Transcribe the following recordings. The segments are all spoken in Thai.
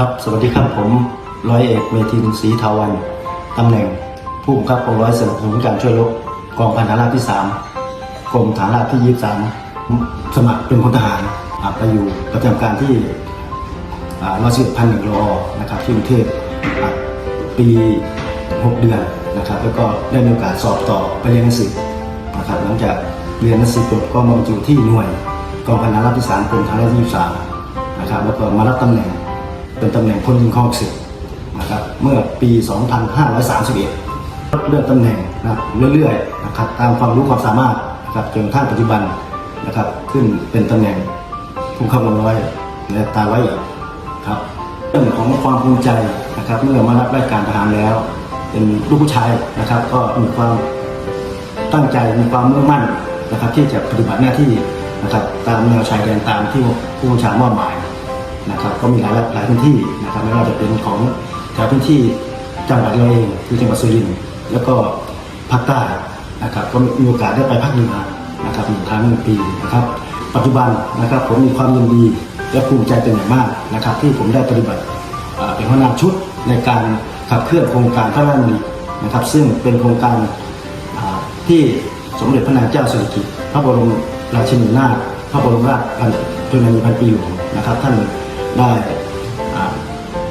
ครับ สวัสดีครับผมร้อยเอกเวทินศรีทาวันตำแหน่ง ผู้บังคับกองร้อยสนับสนุนการช่วยรบกองพันฐาราบที่ 3 กรมฐานราบที่ 23 สมัครเป็นพลทหารอ่าไปอยู่ประจำการที่ร้อยสิบพันหนึ่งรอนะครับที่กรุงเทพปี 6 เดือนนะครับ แล้วก็ได้มีโอกาสสอบต่อไปเรียนหนังสือนะครับหลังจากเรียนหนังสือจบก็มาบรรจุที่หน่วยกองพันฐาราบที่ 3 กรมฐานราบที่ 23 นะครับแล้วก็มารับตำแหน่ง เป็นตำแหน่งพลยิงคลองสิบนะครับเมื่อปี 2531เลื่อนตำแหน่งนะเรื่อยๆนะครับตามความรู้ความสามารถนะครับจนทั่งปัจจุบันนะครับขึ้นเป็นตำแหน่งผู้ขับกองร้อยและตาไว้อีกครับเรื่องของความภูมิใจนะครับเมื่อมารับราชการทหารแล้ว เป็นลูกผู้ชายนะครับ ก็มีความตั้งใจมีความมุ่งมั่นนะครับ ที่จะปฏิบัติหน้าที่นะครับตามแนวชายแดนตามที่ผู้บัญชามอบหมาย นะครับก็มีหลายหลายพื้นที่นะครับไม่ว่าจะเป็นของแถวพื้นที่จังหวัดเราเองคือจังหวัดสุรินทร์แล้วก็ภาคใต้นะครับก็มีโอกาสได้ไปภาคเหนือนะครับหนึ่งครั้งหนึ่งปีนะครับ ปัจจุบันนะครับผมมีความยินดีและภูมิใจเป็นอย่างมากนะครับ ที่ผมได้ปฏิบัติเป็นหัวหน้าชุดในการขับเคลื่อนโครงการพระราชดำรินะครับ ซึ่งเป็นโครงการที่สมเด็จพระนางเจ้าสิริกิติ์พระบรมราชินีนาถพระบรมราชชนนีพันปีหลวงนะครับท่าน ได้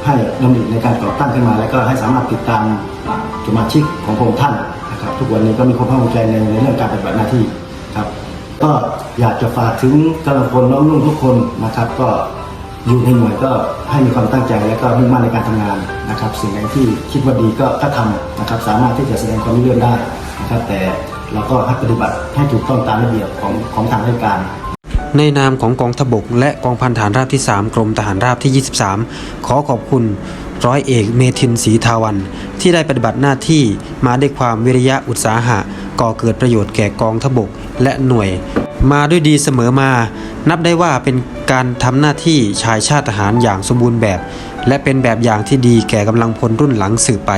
ให้ดำริในการก่อตั้งขึ้นมาแล้วก็ให้สามารถติดตามสมาชิกของพระองค์ท่านนะครับ ทุกวันนี้ก็มีความภาคภูมิใจในในเรื่องการปฏิบัติหน้าที่ครับ ก็อยากจะฝากถึงกำลังพลน้องนุ่งทุกคนนะครับ ก็อยู่ในหน่วยก็ให้มีความตั้งใจและก็มุ่งมั่นในการทำงานนะครับ สิ่งไหนที่คิดว่าดีก็ก็ทำนะครับ สามารถที่จะแสดงความรู้เรื่องได้นะครับ แต่เราก็ให้ปฏิบัติให้ถูกต้องตามระเบียบของของทางราชการ ในนามของกองทบก และกองพันฐานราบที่ 3 กรมทหารราบที่ 23 ขอขอบคุณร้อยเอกเมทินศรีทาวัน ที่ได้ปฏิบัติหน้าที่มาด้วยความวิริยะอุตสาหะ ก่อเกิดประโยชน์แก่กองทบกและหน่วย มาด้วยดีเสมอมา นับได้ว่าเป็นการทำหน้าที่ชายชาติทหารอย่างสมบูรณ์แบบ และเป็นแบบอย่างที่ดีแก่กำลังพลรุ่นหลังสืบไป